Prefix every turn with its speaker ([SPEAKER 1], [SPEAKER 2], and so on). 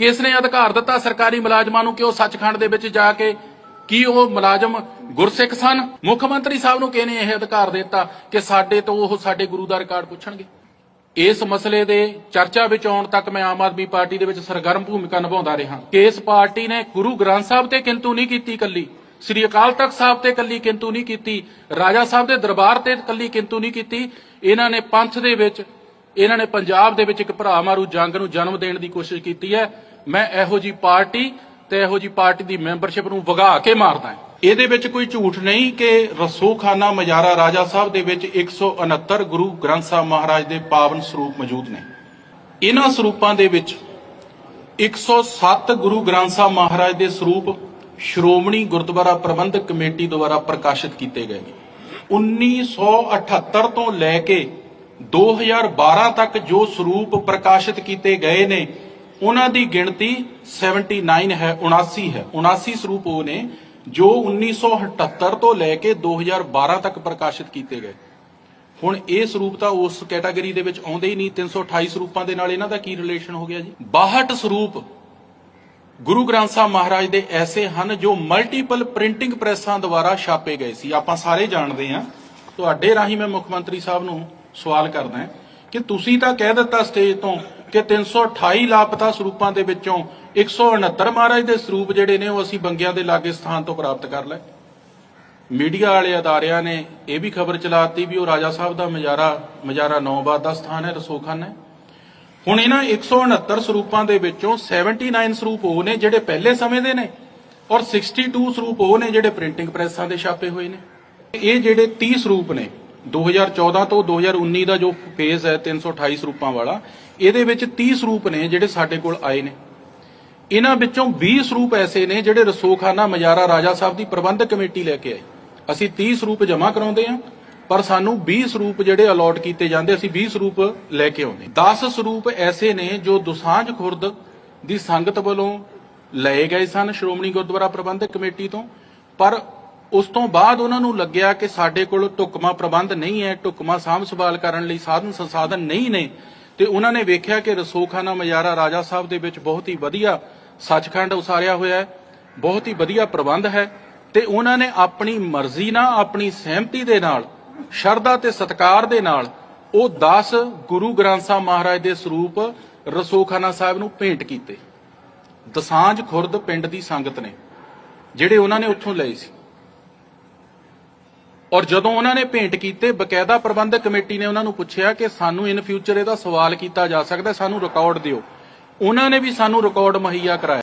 [SPEAKER 1] ਕਿਸ ਨੇ ਅਧਿਕਾਰ ਦਿੱਤਾ ਸਰਕਾਰੀ ਮੁਲਾਜ਼ਮਾਂ ਨੂੰ ਕਿ ਉਹ ਸੱਚਖੰਡ ਦੇ ਵਿੱਚ ਜਾ ਕੇ ਕੀ ਉਹ ਮੁਲਾਜ਼ਮ ਗੁਰਸਿੱਖ ਸਨ? ਮੁੱਖ ਮੰਤਰੀ ਸਾਹਿਬ ਨੂੰ ਕਿਹਨੇ ਇਹ ਅਧਿਕਾਰ ਦਿੱਤਾ ਕਿ ਸਾਡੇ ਤੋਂ ਉਹ ਸਾਡੇ ਗੁਰੂ ਦਾ ਰਿਕਾਰਡ ਪੁੱਛਣਗੇ? ਇਸ ਮਸਲੇ ਦੇ ਚਰਚਾ ਵਿੱਚ ਆਉਣ ਤੱਕ ਮੈਂ ਆਮ ਆਦਮੀ ਪਾਰਟੀ ਦੇ ਵਿੱਚ ਸਰਗਰਮ ਭੂਮਿਕਾ ਨਿਭਾਉਂਦਾ ਰਿਹਾ। ਕਿ ਇਸ ਪਾਰਟੀ ਨੇ ਗੁਰੂ ਗ੍ਰੰਥ ਸਾਹਿਬ ਤੇ ਕਿੰਤੂ ਨਹੀਂ ਕੀਤੀ ਕੱਲੀ ਸ੍ਰੀ ਅਕਾਲ ਤਖਤ ਸਾਹਿਬ ਤੇ ਕੱਲੀ ਕਿੰਤੂ ਨਹੀਂ ਕੀਤੀ, ਰਾਜਾ ਸਾਹਿਬ ਦੇ ਦਰਬਾਰ ਤੇ ਕੱਲੀ ਕਿੰਤੂ ਨਹੀਂ ਕੀਤੀ, ਇਹਨਾਂ ਨੇ ਪੰਥ ਦੇ ਵਿੱਚ ਇਹਨਾਂ ਨੇ ਪੰਜਾਬ ਦੇ ਵਿੱਚ ਇੱਕ ਭਰਾ ਮਾਰੂ ਜੰਗ ਨੂੰ ਜਨਮ ਦੇਣ ਦੀ ਕੋਸ਼ਿਸ਼ ਕੀਤੀ ਹੈ। ਮੈਂ ਇਹੋ ਜੀ ਪਾਰਟੀ ਤੇ ਇਹੋ ਜੀ ਪਾਰਟੀ ਦੀ ਮੈਂਬਰਸ਼ਿਪ ਨੂੰ ਵਗਾ ਕੇ ਮਾਰਦਾ ਹਾਂ। ਇਹਦੇ ਵਿੱਚ ਕੋਈ ਝੂਠ ਨਹੀਂ ਕਿ ਰਸੂਖਾਨਾ ਮਜਾਰਾ ਰਾਜਾ ਸਾਹਿਬ ਦੇ ਵਿੱਚ 169 ਗੁਰੂ ਗ੍ਰੰਥ ਸਾਹਿਬ ਮਹਾਰਾਜ ਦੇ ਪਾਵਨ ਸਰੂਪ ਮੌਜੂਦ ਨੇ। ਇਹਨਾਂ ਸਰੂਪਾਂ ਦੇ ਵਿੱਚ 107 ਗੁਰੂ ਗ੍ਰੰਥ ਸਾਹਿਬ ਮਹਾਰਾਜ ਦੇ ਸਰੂਪ ਸ਼੍ਰੋਮਣੀ ਗੁਰਦੁਆਰਾ ਪ੍ਰਬੰਧਕ ਕਮੇਟੀ ਦੁਆਰਾ ਪ੍ਰਕਾਸ਼ਿਤ ਕੀਤੇ ਗਏ ਨੇ। 1978 ਤੋਂ ਲੈ ਕੇ 2012 ਤੱਕ ਜੋ ਸਰੂਪ ਪ੍ਰਕਾਸ਼ਿਤ ਕੀਤੇ ਗਏ ਨੇ, ਉਹਨਾਂ ਦੀ ਗਿਣਤੀ 79 ਹੈ 79 ਹੈ। 79 ਸਰੂਪ ਉਹ ਨੇ ਜੋ 1978 ਤੋਂ ਲੈ ਕੇ 2012 ਤੱਕ ਪ੍ਰਕਾਸ਼ਿਤ ਕੀਤੇ ਗਏ। ਹੁਣ ਇਹ ਸਰੂਪ ਤਾਂ ਉਸ ਕੈਟਾਗਰੀ ਦੇ ਵਿੱਚ ਆਉਂਦੇ ਹੀ ਨਹੀਂ 328 ਸਰੂਪਾਂ ਦੇ ਨਾਲ ਇਹਨਾਂ ਦਾ ਕੀ ਰਿਲੇਸ਼ਨ ਹੋ ਗਿਆ ਜੀ? 62 ਸਰੂਪ ਗੁਰੂ ਗ੍ਰੰਥ ਸਾਹਿਬ ਮਹਾਰਾਜ ਦੇ ਐਸੇ ਹਨ ਜੋ ਮਲਟੀਪਲ ਪ੍ਰਿੰਟਿੰਗ ਪ੍ਰੈਸਾਂ ਦੁਆਰਾ ਛਾਪੇ ਗਏ ਸੀ। ਆਪਾਂ ਸਾਰੇ ਜਾਣਦੇ ਹਾਂ। ਤੁਹਾਡੇ ਰਾਹੀਂ ਮੈਂ ਮੁੱਖ ਮੰਤਰੀ ਸਾਹਿਬ ਨੂੰ ਸਵਾਲ ਕਰਦਾ ਹਾਂ ਕਿ ਤੁਸੀਂ ਤਾਂ ਕਹਿ ਦਿੱਤਾ ਸਟੇਜ ਤੋਂ ਕਿ 328 ਲਾਪਤਾ ਸਰੂਪਾਂ ਦੇ ਵਿੱਚੋਂ 169 ਮਹਾਰਾਜ ਦੇ ਸਰੂਪ ਜਿਹੜੇ ਨੇ ਉਹ ਅਸੀਂ ਬੰਗਿਆਂ ਦੇ ਲਾਗੇ ਸਥਾਨ ਤੋਂ ਪ੍ਰਾਪਤ ਕਰ ਲਏ। ਮੀਡੀਆ ਵਾਲੇ ਅਦਾਰਿਆਂ ਨੇ ਇਹ ਵੀ ਖਬਰ ਚਲਾਤੀ ਵੀ ਉਹ ਰਾਜਾ ਸਾਹਿਬ ਦਾ ਮਜਾਰਾ ਮਜਾਰਾ ਨੌਬਾਦ ਦਾ ਸਥਾਨ ਹੈ, ਰਸੋਖਾਨ ਹੈ। ਹੁਣ ਇਹਨਾਂ 169 ਸਰੂਪਾਂ ਦੇ ਵਿੱਚੋਂ 79 ਸਰੂਪ ਉਹ ਨੇ ਜਿਹੜੇ ਪਹਿਲੇ ਸਮੇਂ ਦੇ ਨੇ ਔਰ 62 ਸਰੂਪ ਉਹ ਨੇ ਜਿਹੜੇ ਪ੍ਰਿੰਟਿੰਗ ਪ੍ਰੈਸਾਂ ਦੇ ਛਾਪੇ ਹੋਏ ਨੇ। ਇਹ ਜਿਹੜੇ 30 ਸਰੂਪ ਨੇ 2014 ਤੋਂ 2019 ਦਾ ਜੋ ਫੇਜ਼ ਹੈ 328 ਸਰੂਪਾਂ ਵਾਲਾ, ਇਹਦੇ ਵਿੱਚ 30 ਸਰੂਪ ਨੇ ਜਿਹੜੇ ਸਾਡੇ ਕੋਲ ਆਏ ਨੇ। ਇਹਨਾਂ ਵਿੱਚੋਂ 20 ਸਰੂਪ ਐਸੇ ਨੇ ਜਿਹੜੇ ਰਸੋਖਾਨਾ ਮਜਾਰਾ ਰਾਜਾ ਸਾਹਿਬ ਦੀ ਪ੍ਰਬੰਧਕ ਕਮੇਟੀ ਲੈ ਕੇ ਆਈ ਅਸੀਂ 30 ਸਰੂਪ ਜਮ੍ਹਾਂ ਕਰਾਉਂਦੇ ਹਾਂ, ਪਰ ਸਾਨੂੰ 20 ਸਰੂਪ ਜਿਹੜੇ ਅਲਾਟ ਕੀਤੇ ਜਾਂਦੇ, ਅਸੀਂ 20 ਸਰੂਪ ਲੈ ਕੇ ਆਉਂਦੇ 10 ਸਰੂਪ ਐਸੇ ਨੇ ਜੋ ਦੁਸਾਂਝ ਖੁਰਦ ਦੀ ਸੰਗਤ ਵੱਲੋਂ ਲਏ ਗਏ ਸਨ ਸ਼੍ਰੋਮਣੀ ਗੁਰਦੁਆਰਾ ਪ੍ਰਬੰਧਕ ਕਮੇਟੀ ਤੋਂ, ਪਰ ਉਸ ਤੋਂ ਬਾਅਦ ਉਹਨਾਂ ਨੂੰ ਲੱਗਿਆ ਕਿ ਸਾਡੇ ਕੋਲ ਢੁਕਮਾ ਪ੍ਰਬੰਧ ਨਹੀਂ ਹੈ ਢੁਕਮਾ ਸਾਂਭ ਸੰਭਾਲ ਕਰਨ ਲਈ ਸਾਧਨ ਸੰਸਾਧਨ ਨਹੀਂ ਨੇ। ਤੇ ਉਹਨਾਂ ਨੇ ਵੇਖਿਆ ਕਿ ਰਸੋਖਾਨਾ ਮਜਾਰਾ ਰਾਜਾ ਸਾਹਿਬ ਦੇ ਵਿੱਚ ਬਹੁਤ ਹੀ ਵਧੀਆ ਸੱਚਖੰਡ ਉਸਾਰਿਆ ਹੋਇਆ ਹੈ, ਬਹੁਤ ਹੀ ਵਧੀਆ ਪ੍ਰਬੰਧ ਹੈ ਤੇ ਉਹਨਾਂ ਨੇ ਆਪਣੀ ਮਰਜ਼ੀ ਨਾਲ, ਆਪਣੀ ਸਹਿਮਤੀ ਦੇ ਨਾਲ, ਸ਼ਰਧਾ ਤੇ ਸਤਕਾਰ ਦੇ ਨਾਲ ਉਹ 10 ਗੁਰੂ ਗ੍ਰੰਥ ਸਾਹਿਬ ਮਹਾਰਾਜ ਦੇ ਸਰੂਪ ਰਸੋਖਾਨਾ ਸਾਹਿਬ ਨੂੰ ਭੇਂਟ ਕੀਤੇ। ਦਸਾਂਝ ਖੁਰਦ ਪਿੰਡ ਦੀ ਸੰਗਤ ਨੇ, ਜਿਹੜੇ ਉਹਨਾਂ ਨੇ ਉੱਥੋਂ ਲਏ ਸੀ। ਔਰ ਜਦੋਂ ਉਹਨਾਂ ਨੇ ਭੇਂਟ ਕੀਤੇ, ਬਕਾਇਦਾ ਪ੍ਰਬੰਧਕ ਕਮੇਟੀ ਨੇ ਉਹਨਾਂ ਨੂੰ ਪੁੱਛਿਆ ਕਿ ਸਾਨੂੰ ਇਨ ਫਿਊਚਰ ਇਹਦਾ ਸਵਾਲ ਕੀਤਾ ਜਾ ਸਕਦਾ, ਸਾਨੂੰ ਰਿਕਾਰਡ ਦਿਓ। ਉਹਨਾਂ ਨੇ ਵੀ ਸਾਨੂੰ ਰਿਕਾਰਡ ਮੁਹੱਈਆ ਕਰਾਇਆ।